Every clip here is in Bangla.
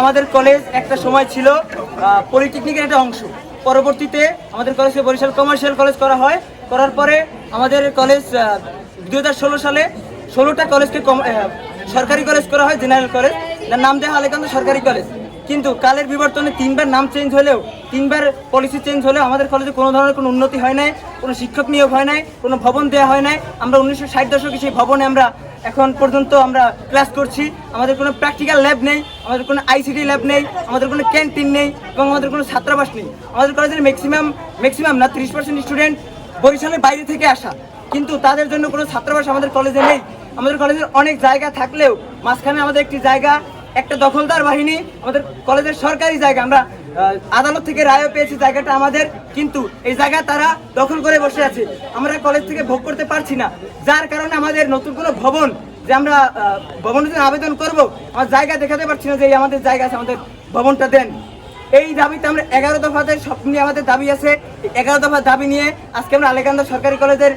আমাদের কলেজ একটা সময় ছিল পলিটেকনিকের একটা অংশ। পরবর্তীতে আমাদের কলেজকে বরিশাল কমার্শিয়াল কলেজ করা হয়। করার পরে আমাদের কলেজ দু হাজার ষোলো সালে ষোলোটা কলেজকে সরকারি কলেজ করা হয় জেনারেল কলেজ যার নাম দেওয়া আলেকান্ত সরকারি কলেজ কিন্তু কালের বিবর্তনে তিনবার নাম চেঞ্জ হলেও, তিনবার পলিসি চেঞ্জ হলেও আমাদের কলেজে কোনো ধরনের কোনো উন্নতি হয় নাই, কোনো শিক্ষক নিয়োগ হয় নাই, কোনো ভবন দেওয়া হয় নাই। আমরা উনিশশো ষাট দশকে সেই ভবনে আমরা এখন পর্যন্ত আমরা ক্লাস করছি। আমাদের কোনো প্র্যাকটিক্যাল ল্যাব নেই, আমাদের কোনো আইসিটি ল্যাব নেই, আমাদের কোনো ক্যান্টিন নেই এবং আমাদের কোনো ছাত্রাবাস নেই। আমাদের কলেজের ম্যাক্সিমাম ম্যাক্সিমাম না, ত্রিশ পার্সেন্ট স্টুডেন্ট বরিশালের বাইরে থেকে আসা। কিন্তু তাদের জন্য কোনো ছাত্রাবাস আমাদের কলেজে নেই। আমাদের কলেজের অনেক জায়গা থাকলেও মাঝখানে আমাদের একটি জায়গা একটা দখলদার বাহিনী, আমাদের কলেজের সরকারি জায়গা, আমরা আদালত থেকে রায়ও পেয়েছি জায়গাটা আমাদের, কিন্তু এই জায়গা তারা দখল করে বসে আছে। আমরা কলেজ থেকে ভোগ করতে পারছি না। যার কারণে আমাদের নতুন কোনো ভবন, যে আমরা ভবনের জন্য আবেদন করব, আমার জায়গা দেখাতে পারছি না যে আমাদের জায়গা আছে, আমাদের ভবনটা দেন। এই দাবিতে আমরা এগারো দফাতে সব নিয়ে আমাদের দাবি আছে। এগারো দফা দাবি নিয়ে আজকে আমরা আলেকান্দা সরকারি কলেজের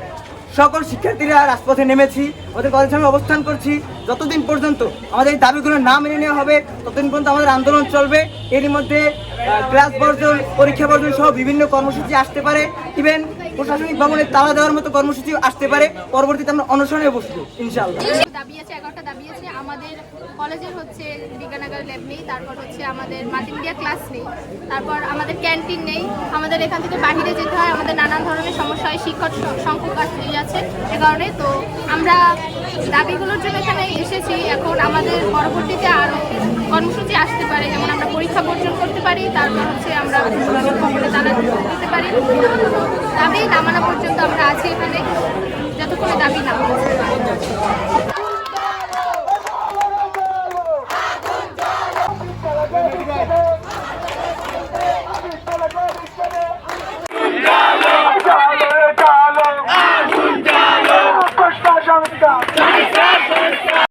সকল শিক্ষার্থীরা রাজপথে নেমেছি, ওদের কলেজ আমি অবস্থান করছি। যতদিন পর্যন্ত আমাদের এই দাবিগুলো না মেনে নেওয়া হবে, ততদিন পর্যন্ত আমাদের আন্দোলন চলবে। এর মধ্যে ক্লাস বর্জন, পরীক্ষা বর্জন সহ বিভিন্ন কর্মসূচি আসতে পারে। ইভেন প্রশাসনিক ভবনে তালা দেওয়ার মতো কর্মসূচি আসতে পারে। পরবর্তীতে আমরা অনশনে বসবো, ইনশাআল্লাহ। আছে আমাদের কলেজের হচ্ছে বিজ্ঞানাগার ল্যাব নেই, তারপর হচ্ছে আমাদের মাল্টিমিডিয়া ক্লাস নেই, তারপর আমাদের ক্যান্টিন নেই, আমাদের এখান থেকে বাইরে যেতে হয়, আমাদের নানান ধরনের সমস্যা হয়, শিক্ষক সংখ্যক আছে- এ কারণে। তো আমরা দাবিগুলোর জন্য এখানে এসেছি, এখন আমাদের পরবর্তীতে আরও কর্মসূচি আসতে পারে, যেমন আমরা পরীক্ষা বর্জন করতে পারি, তারপর হচ্ছে আমরা ভবনে তালা দিতে পারি। দাবি নামানো পর্যন্ত আমরা আছি এখানে, যতক্ষণে দাবি না Obrigado.